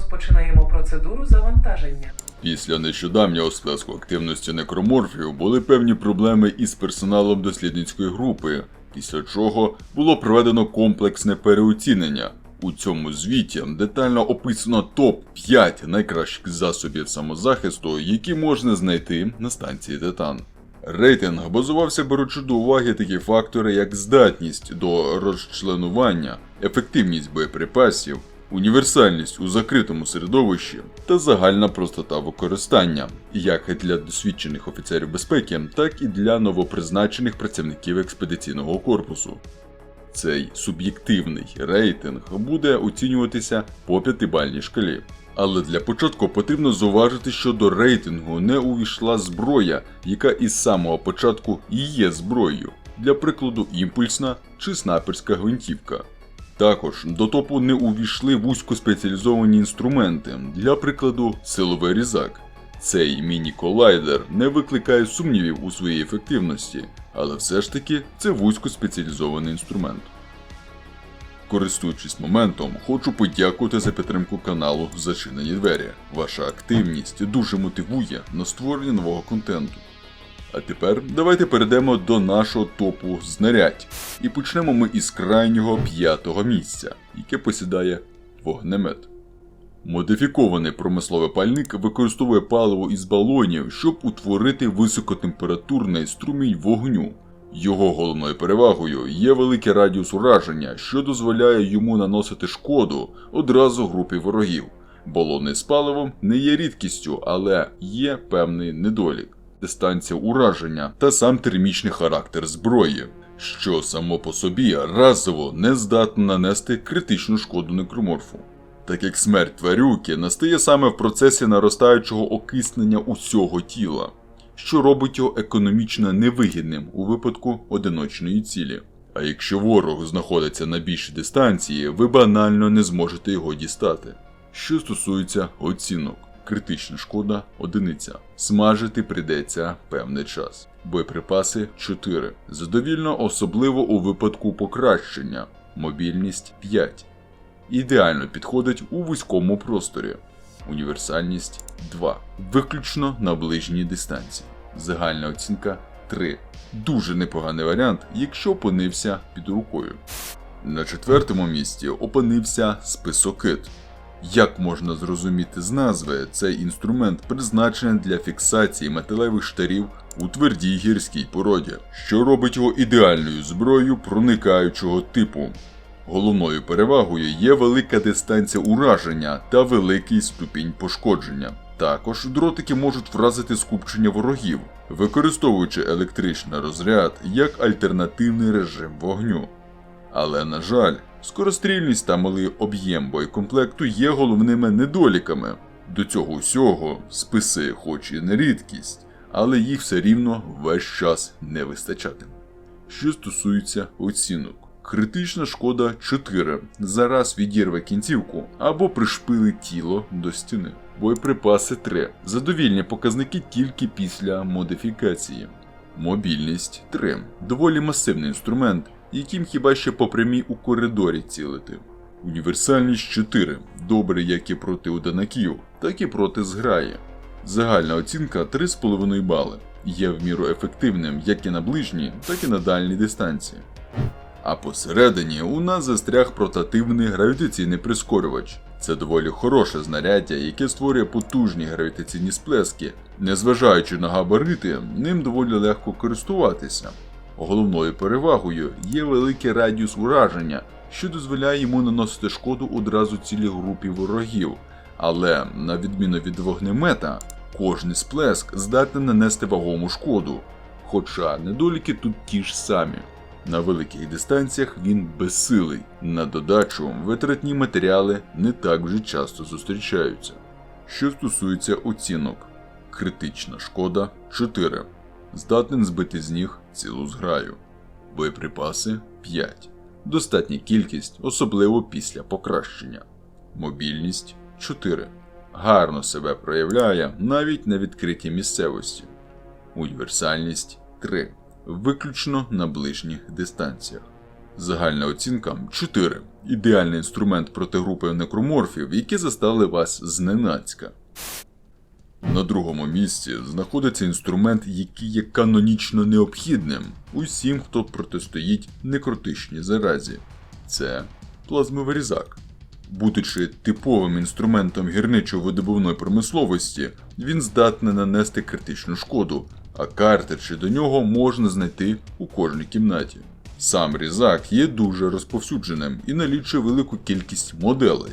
Розпочинаємо процедуру завантаження. Після нещодавнього сплеску активності некроморфів були певні проблеми із персоналом дослідницької групи, після чого було проведено комплексне переоцінення. У цьому звіті детально описано топ-5 найкращих засобів самозахисту, які можна знайти на станції Титан. Рейтинг базувався беручи до уваги такі фактори, як здатність до розчленування, ефективність боєприпасів, універсальність у закритому середовищі та загальна простота використання, як для досвідчених офіцерів безпеки, так і для новопризначених працівників експедиційного корпусу. Цей суб'єктивний рейтинг буде оцінюватися по п'ятибальній шкалі. Але для початку потрібно зауважити, що до рейтингу не увійшла зброя, яка із самого початку і є зброєю, для прикладу імпульсна чи снайперська гвинтівка. Також до топу не увійшли вузькоспеціалізовані інструменти, для прикладу, силовий різак. Цей міні-колайдер не викликає сумнівів у своїй ефективності, але все ж таки це вузькоспеціалізований інструмент. Користуючись моментом, хочу подякувати за підтримку каналу Зачинені двері. Ваша активність дуже мотивує на створення нового контенту. А тепер давайте перейдемо до нашого топу знарядь. І почнемо ми із крайнього п'ятого місця, яке посідає вогнемет. Модифікований промисловий пальник використовує паливо із балонів, щоб утворити високотемпературний струмінь вогню. Його головною перевагою є великий радіус ураження, що дозволяє йому наносити шкоду одразу групі ворогів. Балони з паливом не є рідкістю, але є певний недолік дистанція ураження та сам термічний характер зброї, що само по собі разово не здатно нанести критичну шкоду некроморфу. Так як смерть тварюки настає саме в процесі наростаючого окиснення усього тіла, що робить його економічно невигідним у випадку одиночної цілі. А якщо ворог знаходиться на більшій дистанції, ви банально не зможете його дістати. Що стосується оцінок, критична шкода одиниця. Смажити прийдеться певний час. Боєприпаси 4. Задовільно, особливо у випадку покращення. Мобільність 5. Ідеально підходить у вузькому просторі. Універсальність 2. Виключно на ближній дистанції. Загальна оцінка 3. Дуже непоганий варіант, якщо опинився під рукою. На четвертому місці опинився списокит. Як можна зрозуміти з назви, цей інструмент призначений для фіксації металевих штарів у твердій гірській породі, що робить його ідеальною зброєю проникаючого типу. Головною перевагою є велика дистанція ураження та великий ступінь пошкодження. Також дротики можуть вразити скупчення ворогів, використовуючи електричний розряд як альтернативний режим вогню. Але, на жаль, скорострільність та малий об'єм боєкомплекту є головними недоліками. До цього всього списи, хоч і не рідкість, але їх все рівно весь час не вистачатиме. Що стосується оцінок, критична шкода 4 зараз відірве кінцівку або пришпили тіло до стіни. Боєприпаси 3 задовільні показники тільки після модифікації. Мобільність 3 доволі масивний інструмент, яким хіба що по прямій у коридорі цілити. Універсальність 4 добре як і проти одинаків, так і проти зграї. Загальна оцінка 3,5 бали. Є в міру ефективним як і на ближній, так і на дальній дистанції. А посередині у нас застряг портативний гравітаційний прискорювач. Це доволі хороше знаряддя, яке створює потужні гравітаційні сплески. Незважаючи на габарити, ним доволі легко користуватися. Головною перевагою є великий радіус ураження, що дозволяє йому наносити шкоду одразу цілій групі ворогів. Але, на відміну від вогнемета, кожний сплеск здатний нанести вагому шкоду. Хоча недоліки тут ті ж самі. На великих дистанціях він безсилий. На додачу, витратні матеріали не так вже часто зустрічаються. Що стосується оцінок, критична шкода 4. Здатен збити з ніг цілу зграю. Боєприпаси 5. Достатня кількість, особливо після покращення. Мобільність 4. Гарно себе проявляє навіть на відкритій місцевості. Універсальність 3 виключно на ближніх дистанціях. Загальна оцінка 4. Ідеальний інструмент проти групи некроморфів, які застали вас зненацька. На другому місці знаходиться інструмент, який є канонічно необхідним усім, хто протистоїть некротичній заразі. Це плазмовий різак. Будучи типовим інструментом гірничо-видобувної промисловості, він здатний нанести критичну шкоду, а картриджі до нього можна знайти у кожній кімнаті. Сам різак є дуже розповсюдженим і налічує велику кількість моделей.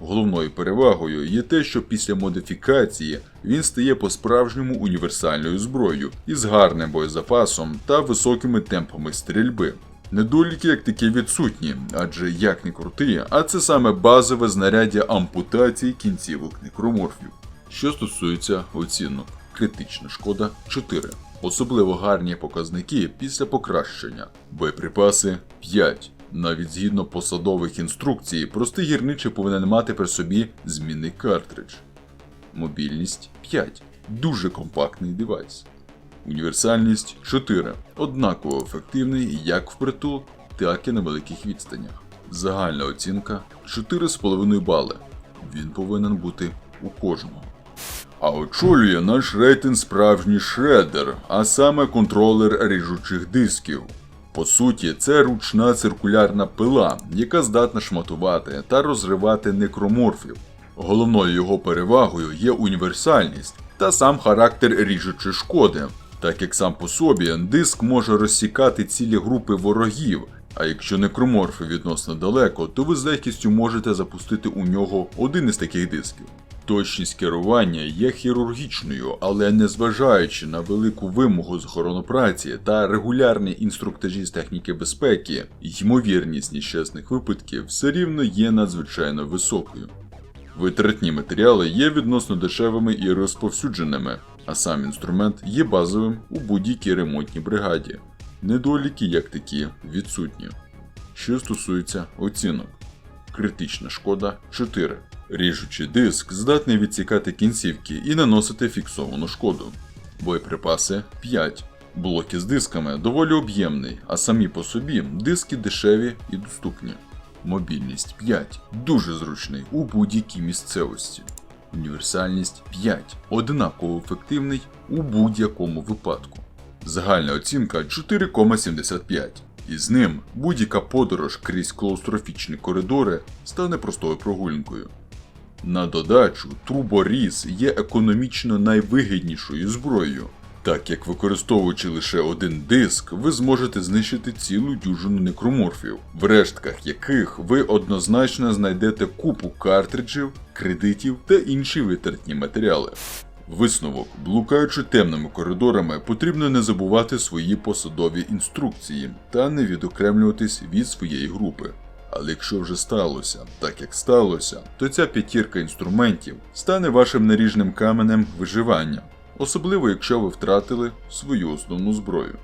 Головною перевагою є те, що після модифікації він стає по-справжньому універсальною зброєю із гарним боєзапасом та високими темпами стрільби. Недоліки як такі відсутні, адже як не крути, а це саме базове знаряддя ампутації кінцівок некроморфів. Що стосується оцінок, критична шкода 4. Особливо гарні показники після покращення. Боєприпаси 5. Навіть згідно посадових інструкцій, простий гірничий повинен мати при собі змінний картридж. Мобільність 5. Дуже компактний девайс. Універсальність 4. Однаково ефективний як впритул, так і на великих відстанях. Загальна оцінка 4,5 бали. Він повинен бути у кожного. А очолює наш рейтинг справжній шредер, а саме контролер ріжучих дисків. По суті, це ручна циркулярна пила, яка здатна шматувати та розривати некроморфів. Головною його перевагою є універсальність та сам характер ріжучої шкоди, так як сам по собі диск може розсікати цілі групи ворогів. А якщо некроморфи відносно далеко, то ви з легкістю можете запустити у нього один із таких дисків. Точність керування є хірургічною, але незважаючи на велику вимогу з охоронопраці та регулярні інструктажі з техніки безпеки, ймовірність нещасних випадків все рівно є надзвичайно високою. Витратні матеріали є відносно дешевими і розповсюдженими, а сам інструмент є базовим у будь-якій ремонтній бригаді. Недоліки як такі відсутні. Що стосується оцінок, критична шкода 4. Ріжучий диск здатний відсікати кінцівки і наносити фіксовану шкоду. Боєприпаси 5. Блоки з дисками доволі об'ємний, а самі по собі диски дешеві і доступні. Мобільність 5. Дуже зручний у будь-якій місцевості. Універсальність 5. Одинаково ефективний у будь-якому випадку. Загальна оцінка 4,75. І з ним будь-яка подорож крізь клаустрофічні коридори стане простою прогулянкою. На додачу, труборіз є економічно найвигіднішою зброєю, так як використовуючи лише один диск, ви зможете знищити цілу дюжину некроморфів, в рештках яких ви однозначно знайдете купу картриджів, кредитів та інші витратні матеріали. Висновок, блукаючи темними коридорами, потрібно не забувати свої посадові інструкції та не відокремлюватись від своєї групи. Але якщо вже сталося так, як сталося, то ця п'ятірка інструментів стане вашим наріжним каменем виживання, особливо якщо ви втратили свою основну зброю.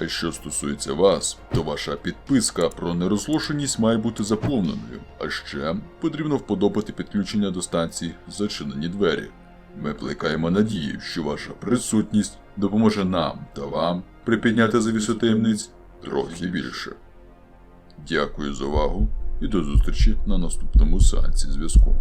А що стосується вас, то ваша підписка про нерозлошеність має бути заповненою, а ще потрібно вподобати підключення до станції зачинені двері. Ми плекаємо надію, що ваша присутність допоможе нам та вам припідняти завісу таємниць трохи більше. Дякую за увагу і до зустрічі на наступному сеансі зв'язку.